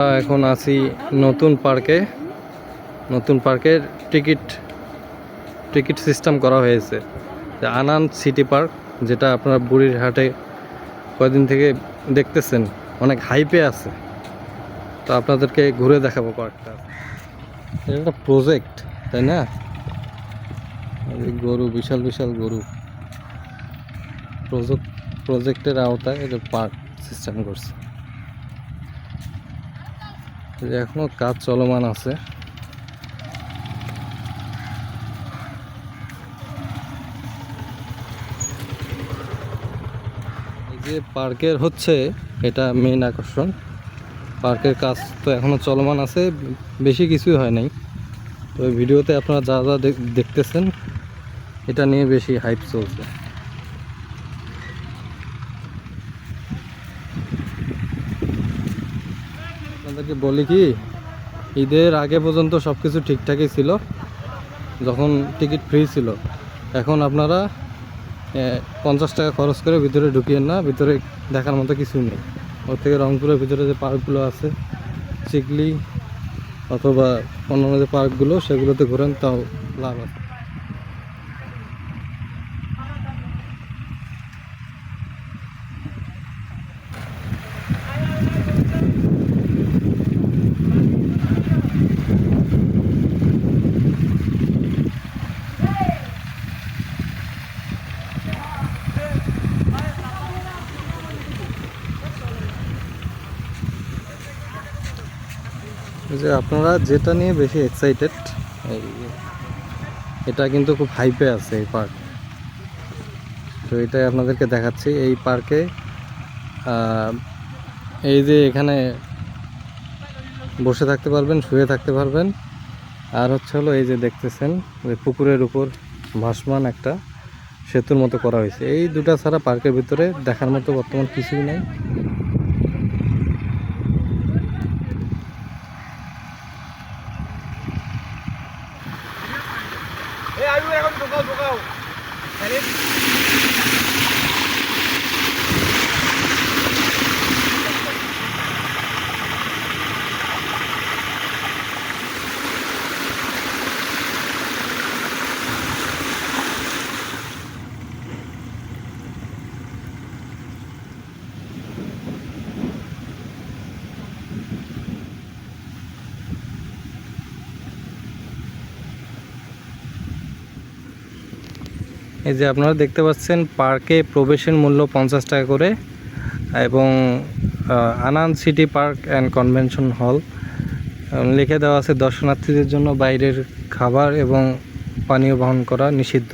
এখন আছি নতুন পার্কে। নতুন পার্কের টিকিট টিকিট সিস্টেম করা হয়েছে। আনান সিটি পার্ক, যেটা আপনারা বুড়ির হাটে কয়দিন থেকে দেখতেছেন, অনেক হাইপে আছে। তো আপনাদেরকে ঘুরে দেখাবো পার্কটা। এটা একটা প্রজেক্ট তাই না? গরু, বিশাল বিশাল গরু। প্রজেক্ট প্রজেক্টের আওতায় এটা পার্ক সিস্টেম করছে। এখনও কাজ চলমান আছে। যে পার্কের হচ্ছে, এটা মেইন আকর্ষণ। পার্কের কাজ তো এখনও চলমান আছে, বেশি কিছুই হয় নাই। তো ভিডিওতে আপনারা যা যা দেখ- দেখতেছেন, এটা নিয়ে বেশি হাইপ চলছে। আপনাদেরকে বলি কি, ঈদের আগে পর্যন্ত সব কিছু ঠিকঠাকই ছিল, যখন টিকিট ফ্রি ছিল। এখন আপনারা পঞ্চাশ টাকা খরচ করে ভিতরে ঢুকিয়েন না, ভিতরে দেখার মতো কিছুই নেই। ওর থেকে রংপুরের ভিতরে যে পার্কগুলো আছে, চিকলি অথবা অন্যান্য যে পার্কগুলো, সেগুলোতে ঘোরেন, তাও লাভ আছে। যে আপনারা যেটা নিয়ে বেশি এক্সাইটেড এটা কিন্তু খুব হাইপে আছে এই পার্ক তো এটাই আপনাদেরকে দেখাচ্ছি, এই পার্কে এই যে এখানে বসে থাকতে পারবেন, শুয়ে থাকতে পারবেন। আর হচ্ছে হলো এই যে দেখতেছেন যে পুকুরের উপর ভাসমান একটা সেতুর মতো করা হয়েছে। এই দুটা ছাড়া পার্কের ভিতরে দেখার মতো বর্তমান কিছুই নেই। এই আয়ু এখন ঢোকাও ঢোকাও এই যে আপনারা দেখতে পাচ্ছেন, পার্কে প্রবেশের মূল্য পঞ্চাশ টাকা করে এবং Anand Anan city park and convention hall লিখে দেওয়া আছে দর্শনার্থীদের জন্য বাইরের খাবার এবং পানীয় বহন করা নিষিদ্ধ।